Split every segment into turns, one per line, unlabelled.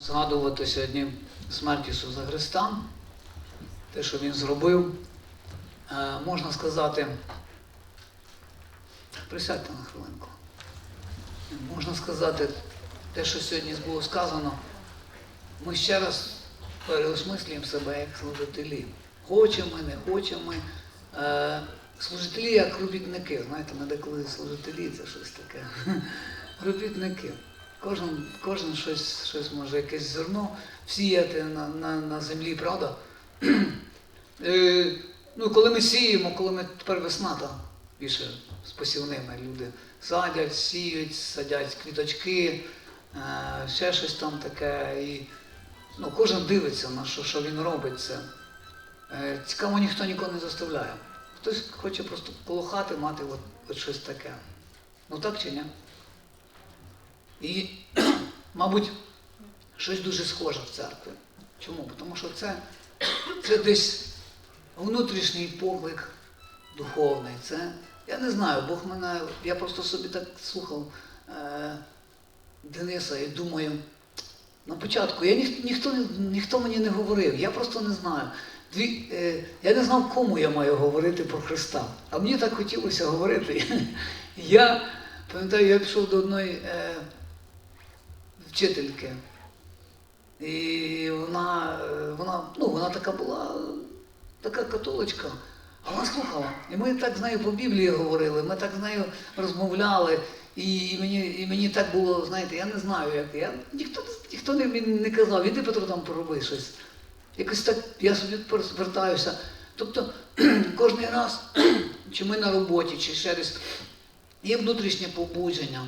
згадувати сьогодні смерть Ісуса Христа, те, що Він зробив, е, можна сказати, присядьте на хвилинку. Можна сказати, те, що сьогодні було сказано, ми ще раз переосмислюємо себе як служителі. Хочемо не хочемо. Е, Служителі як робітники. Знаєте, ми деколи служителі це щось таке. Робітники. Кожен, кожен щось, щось може, якесь зерно всіяти на, на, на землі, правда? Е, ну, коли ми сіємо, коли ми тепер весна, там більше з посівними люди садять, сіють, садять квіточки, е, ще щось там таке. І, ну, кожен дивиться на що, що він робить це. Е, цікаво, ніхто нікого не заставляє. Хтось хоче просто коло хати мати от, от щось таке. Ну так чи ні? І, мабуть, щось дуже схоже в церкві. Чому? Тому що це, це десь внутрішній поклик духовний. Це, я не знаю, Бог мене, я просто собі так слухав е, Дениса і думаю, на початку я ніх, ніхто, ніхто мені не говорив, я просто не знаю. Дві, е, я не знав, кому я маю говорити про Христа. А мені так хотілося говорити. Я пам'ятаю, я пішов до одної е, вчительки. І вона, е, вона, ну, вона така була, така католичка. А вона слухала. І ми так з нею по Біблії говорили, ми так з нею розмовляли. І, і, мені, і мені так було, знаєте, я не знаю, як. Я, ніхто, ніхто не, не казав, іди Петро там пороби щось. Якось так я собі звертаюся. Тобто кожен раз, чи ми на роботі, чи ще десь, є внутрішнє побудження.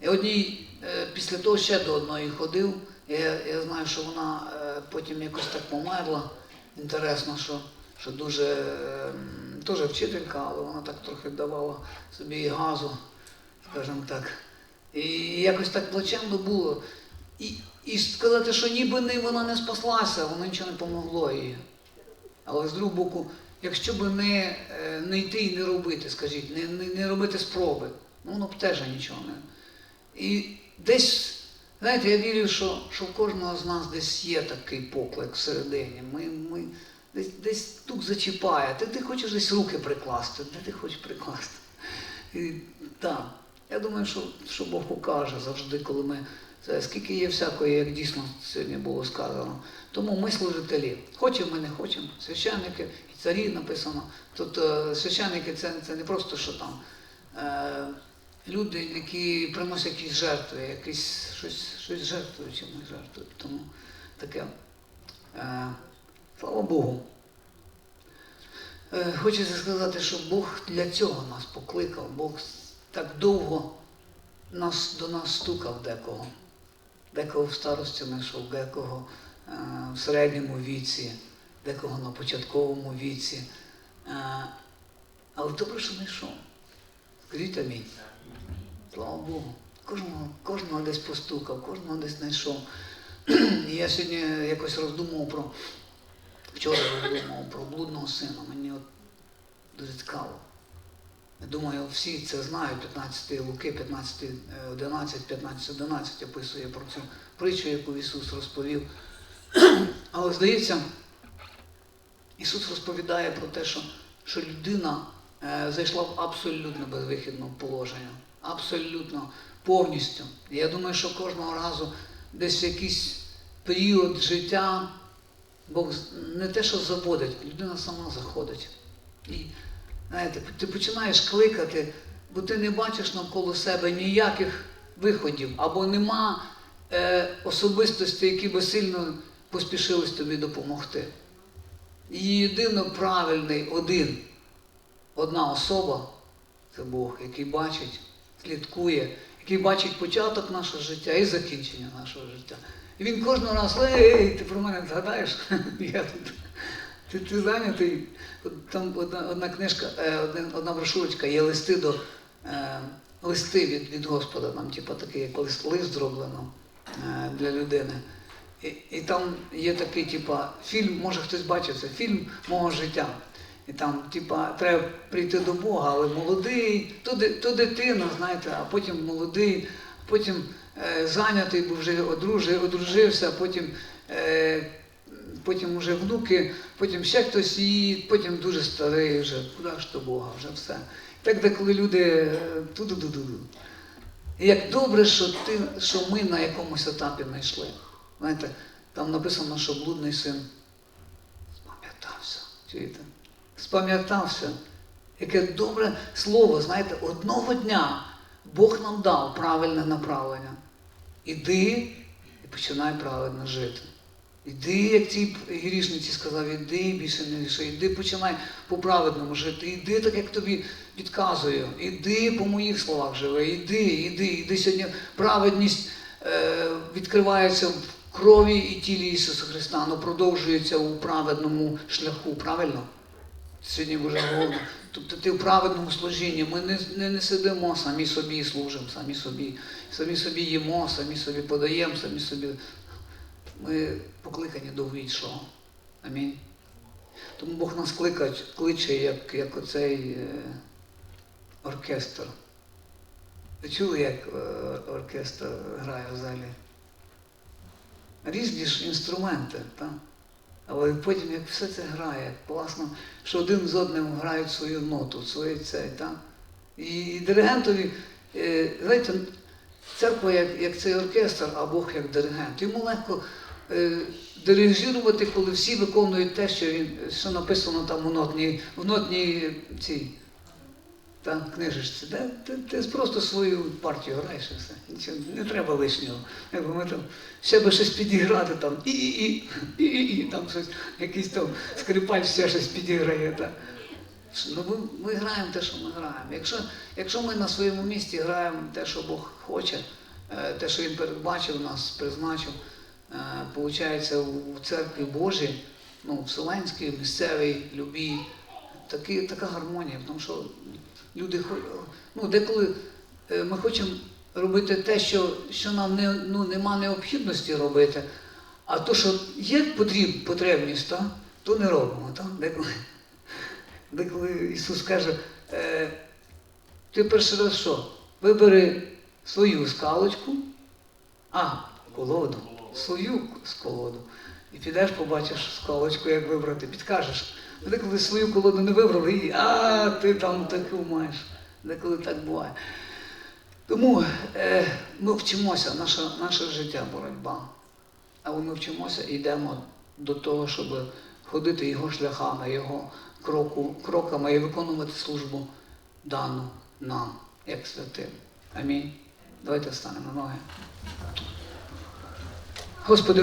І одній, е, після того ще до одної ходив. Я, я знаю, що вона е, потім якось так померла. Інтересно, що, що дуже е, теж вчителька, але вона так трохи давала собі газу, скажімо так. І якось так плачевно було. І, і сказати, що ніби не, вона не спаслася, воно нічого не помогло їй. Але з другого боку, якщо б не, не йти і не робити, скажіть, не, не, не робити спроби, ну воно б теж нічого не. І десь, знаєте, я вірю, що, що в кожного з нас десь є такий поклик всередині. Ми, ми десь, десь тук зачіпає. Ти, ти хочеш десь руки прикласти, де ти хочеш прикласти. І, так, я думаю, що, що Бог покаже завжди, коли ми. Це скільки є всякої, як дійсно сьогодні було сказано. Тому ми служителі. Хочемо, ми не хочемо. Священники і царі написано. Тут е, священники це, це не просто що там. Е, люди, які приносять якісь жертви, якісь щось, щось жертвують, чимось жертвують. Тому таке. Е, слава Богу. Е, хочеться сказати, що Бог для цього нас покликав. Бог так довго нас, до нас стукав декого. Декого в старості знайшов, декого е, в середньому віці, декого на початковому віці. Е, але добре, що знайшов. Скажіть амінь. Слава Богу. Кожного, кожного десь постукав, кожного десь знайшов. Я сьогодні якось роздумував про, вчора роздумував про блудного сина. Мені от дуже цікаво. Я думаю, всі це знають, 15 Луки, 15, 11, 15, 11 описує про цю притчу, яку Ісус розповів. Але здається, Ісус розповідає про те, що, що людина зайшла в абсолютно безвихідне положення. Абсолютно, повністю. Я думаю, що кожного разу десь якийсь період життя Бог не те, що заводить, людина сама заходить. І Знаєте, ти починаєш кликати, бо ти не бачиш навколо себе ніяких виходів, або нема е, особистості, які би сильно поспішились тобі допомогти. І єдино правильний один, одна особа це Бог, який бачить, слідкує, який бачить початок нашого життя і закінчення нашого життя. І він кожного раз, ей, ти про мене згадаєш? Я тут. Ти, ти зайнятий. Там одна, одна книжка, е, одна, одна брошурочка є листи до е, листи від, від Господа, там, типу, такий як лист, лист зроблено е, для людини. І, і там є такий, типу, фільм, може хтось бачив це, фільм мого життя. І там, типа, треба прийти до Бога, але молодий, то, то дитина, знаєте, а потім молодий, потім е, зайнятий, був вже одружив, одружився, потім, е, потім вже внуки, потім ще хтось, і потім дуже старий вже, куди ж до Бога, вже все. Так деколи люди е, ту-ду-ду-ду. І як добре, що, ти, що ми на якомусь етапі знайшли. Знаєте, там написано, що блудний син спам'ятався. Чуєте? Спам'ятався. Яке добре слово, знаєте, одного дня Бог нам дав правильне направлення. Іди і починай правильно жити. Іди, як цій грішниці сказав, іди більше не гріши, іди починай по-праведному жити, іди так, як тобі підказую, іди по моїх словах живи, іди, іди, іди сьогодні. Праведність е, відкривається в крові і тілі Ісуса Христа, але продовжується у праведному шляху, правильно? Сьогодні вже головне. Тобто ти в праведному служінні. Ми не, не, не сидимо самі собі служимо, самі собі, самі собі їмо, самі собі подаємо, самі собі. Ми покликані до іншого. Амінь. Тому Бог нас кликає, кличе, як, як оцей е, оркестр. Ви чули, як е, оркестр грає в залі? Різні ж інструменти, так? Але потім, як все це грає, класно, що один з одним грають свою ноту, своє цей, так? І диригентові, е, знаєте, церква як, як цей оркестр, а Бог як диригент. Йому легко е, дирижувати, коли всі виконують те, що він, що написано там у нотній, в нотній цій та, книжечці. Де, ти, ти просто свою партію граєш і все. Нічого, не треба лишнього. Якби ми там ще би щось підіграти там, і, і, і, і, і, і там щось, якийсь там скрипач ще щось підіграє. Так. Ну, ми, ми граємо те, що ми граємо. Якщо, якщо ми на своєму місці граємо те, що Бог хоче, е, те, що Він передбачив нас, призначив, виходить, у церкві Божій, ну, вселенській, місцевій, любій, такі, така гармонія, тому що люди ну, деколи е, ми хочемо робити те, що, що нам не, ну, нема необхідності робити, а то, що є потріб, потребність, та, то не робимо. Та? Деколи, деколи Ісус каже, е, ти перший раз що? Вибери свою скалочку, а, колоду, свою сколоду. І підеш, побачиш скалочку, як вибрати, підкажеш. А Деколи свою колоду не вибрали, і а ти там таку маєш. Деколи так буває. Тому е, ми вчимося, наше, наше життя боротьба. Але ми вчимося і йдемо до того, щоб ходити його шляхами, його кроку, кроками і виконувати службу дану нам, як святим. Амінь. Давайте встанемо ноги. Господи,